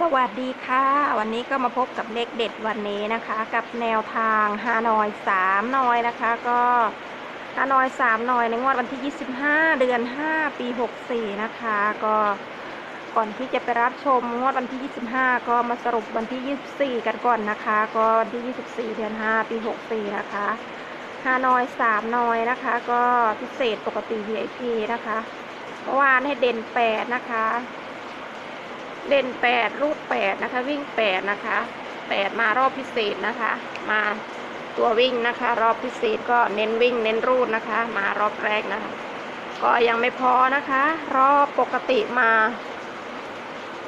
สวัสดีค่ะ วันนี้ก็มาพบกับเลขเด็ดวันนี้นะคะ กับแนวทางฮานอยสามนอยนะคะ ก็ฮานอยสามนอยในงวดวันที่ 25 เดือน 5 ปี 64 นะคะ ก็ก่อนที่จะไปรับชมงวดวันที่ 25 ก็มาสรุปวันที่ 24 กันก่อนนะคะ ก็วันที่ 24 เดือน 5 ปี 64 นะคะฮานอยสามนอยนะคะ ก็พิเศษปกติ VIP นะคะเมื่อวานให้เด่น 8 นะคะ เล่นแปดรูดแปดนะคะ วิ่งแปดนะคะแปดมารอบพิเศษนะคะ มาตัววิ่งนะคะ รอบพิเศษก็เน้นวิ่งเน้นรูดนะคะ มารอบแรกนะคะ ก็ยังไม่พอนะคะ รอบปกติมา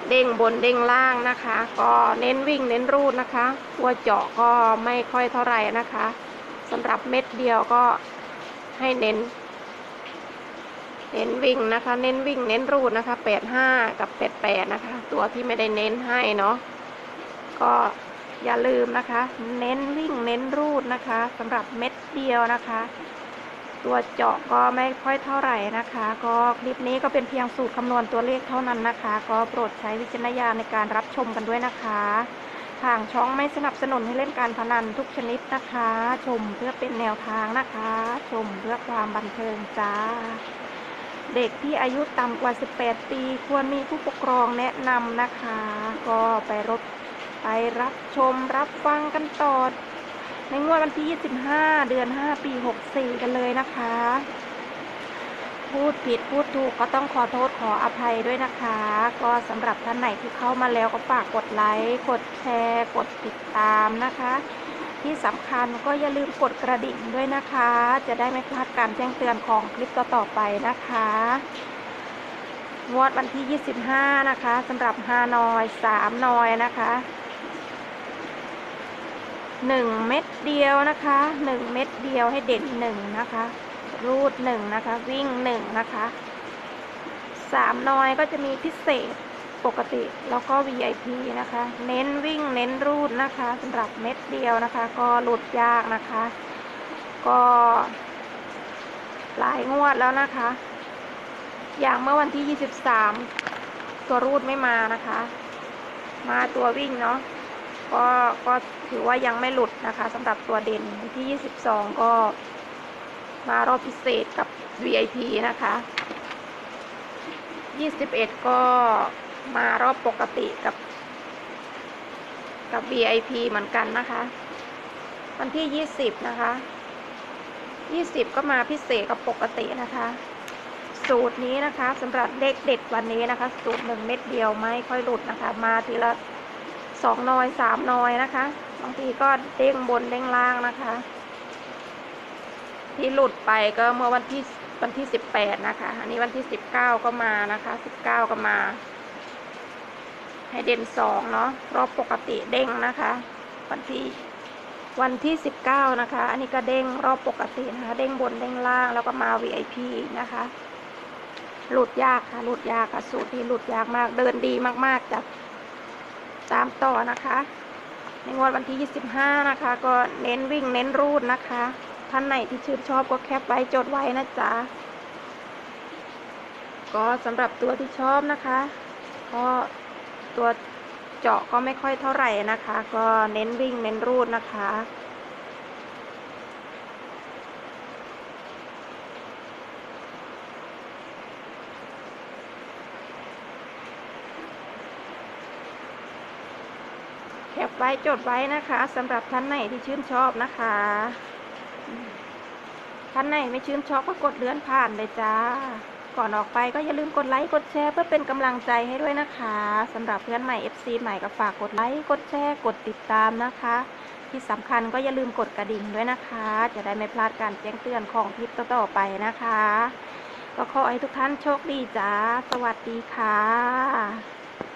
เด้งบนเด้งล่างนะคะ ก็เน้นวิ่งเน้นรูดนะคะตัวเจาะก็ไม่ค่อยเท่าไหร่นะคะสำหรับเม็ดเดียวก็ให้เน้น เน้นวิ่งนะคะ เน้นวิ่ง เน้นรูดนะคะแปดห้ากับแปดแปดนะคะ ตัวที่ไม่ได้เน้นให้เนาะ ก็อย่าลืมนะคะ เน้นวิ่ง เน้นรูดนะคะสำหรับเม็ดเดียวนะคะ ตัวเจาะก็ไม่ค่อยเท่าไหร่นะคะ ก็คลิปนี้ก็เป็นเพียงสูตรคำนวณตัวเลขเท่านั้นนะคะ ก็โปรดใช้วิจารณญาณในการรับชมกันด้วยนะคะทางช่องไม่สนับสนุนให้เล่นการพนันทุกชนิดนะคะ ชมเพื่อเป็นแนวทางนะคะ ชมเพื่อความบันเทิงจ้า เด็กที่อายุต่ำกว่า 18 ปี ควรมีผู้ปกครองแนะนำนะคะ ก็ไปรับไปรับชมรับฟังกันต่อ ในงวดวันที่ 25 เดือน 5 ปี 64 กันเลยนะคะ พูดผิดพูดถูกก็ต้องขอโทษขออภัยด้วยนะคะ ก็สำหรับท่านไหนที่เข้ามาแล้วก็ฝากกดไลค์ กดแชร์ กดติดตามนะคะ ที่สำคัญก็อย่าลืมกดกระดิ่งด้วยนะคะ จะได้ไม่พลาดการแจ้งเตือนของคลิปต่อๆไปนะคะงวดวันที่ 25 นะคะสำหรับ5นอย3นอยนะคะ1เม็ดเดียวนะคะ1เม็ดเดียวให้เด่น1นะคะ รูด1นะคะ วิ่ง1นะคะ3นอยก็จะมีพิเศษ ปกติแล้วก็ VIP นะคะ เน้นวิ่งเน้นรูดนะคะสำหรับเม็ดเดียวนะคะ ก็หลุดยากนะคะ ก็ หลายงวดแล้วนะคะ อย่างเมื่อวันที่ 23 ตัวรูดไม่มานะคะ มาตัววิ่งเนาะก็ก็ถือว่ายังไม่หลุดนะคะสำหรับตัวเด่นที่ 22 ก็มารอบพิเศษกับ VIP นะคะ 21 ก็ มารอบปกติกับ กับ VIP เหมือนกันนะคะ วันที่20นะคะ20ก็มาพิเศษกับปกตินะคะ สูตรนี้นะคะสำหรับเด็กเด็ดวันนี้นะคะ สูตรหนึ่งเม็ดเดียวไม่ค่อยหลุดนะคะ มาทีละสองนอยสามนอยนะคะบางทีก็เด้งบนเด้งล่างนะคะ ที่หลุดไปก็เมื่อวันที่วันที่สิบแปดนะคะ อันนี้วันที่สิบเก้าก็มานะคะสิบเก้าก็มา ให้เด่นสองเนาะรอบปกติเด้งนะคะ วันที่วันที่สิบเก้านะคะ อันนี้ก็เด้งรอบปกตินะคะ เด้งบนเด้งล่างแล้วก็มา VIP นะคะ หลุดยากค่ะ หลุดยากค่ะ สูตรที่หลุดยากมาก เดินดีมากๆจ้ะตามต่อนะคะ ในงวดวันที่ 25 นะคะ ก็เน้นวิ่งเน้นรูดนะคะ ท่านไหนที่ชื่นชอบก็แคปไว้จดไว้นะจ๊ะ ก็สำหรับตัวที่ชอบนะคะ ก็ ตัวเจาะก็ไม่ค่อยเท่าไหร่นะคะ ก็เน้นวิ่งเน้นรูดนะคะ แคปไว้จดไว้นะคะสำหรับท่านไหนที่ชื่นชอบนะคะท่านไหนไม่ชื่นชอบก็กดเลื่อนผ่านเลยจ้า ก่อนออกไปก็อย่าลืมกดไลค์กดแชร์เพื่อเป็นกำลังใจให้ด้วยนะคะสำหรับเพื่อนใหม่ FC ใหม่ก็ฝากกดไลค์กดแชร์กดติดตามนะคะ ที่สำคัญก็อย่าลืมกดกระดิ่งด้วยนะคะ จะได้ไม่พลาดการแจ้งเตือนของคลิปต่อๆไปนะคะ ก็ขอให้ทุกท่านโชคดีจ้า สวัสดีค่ะ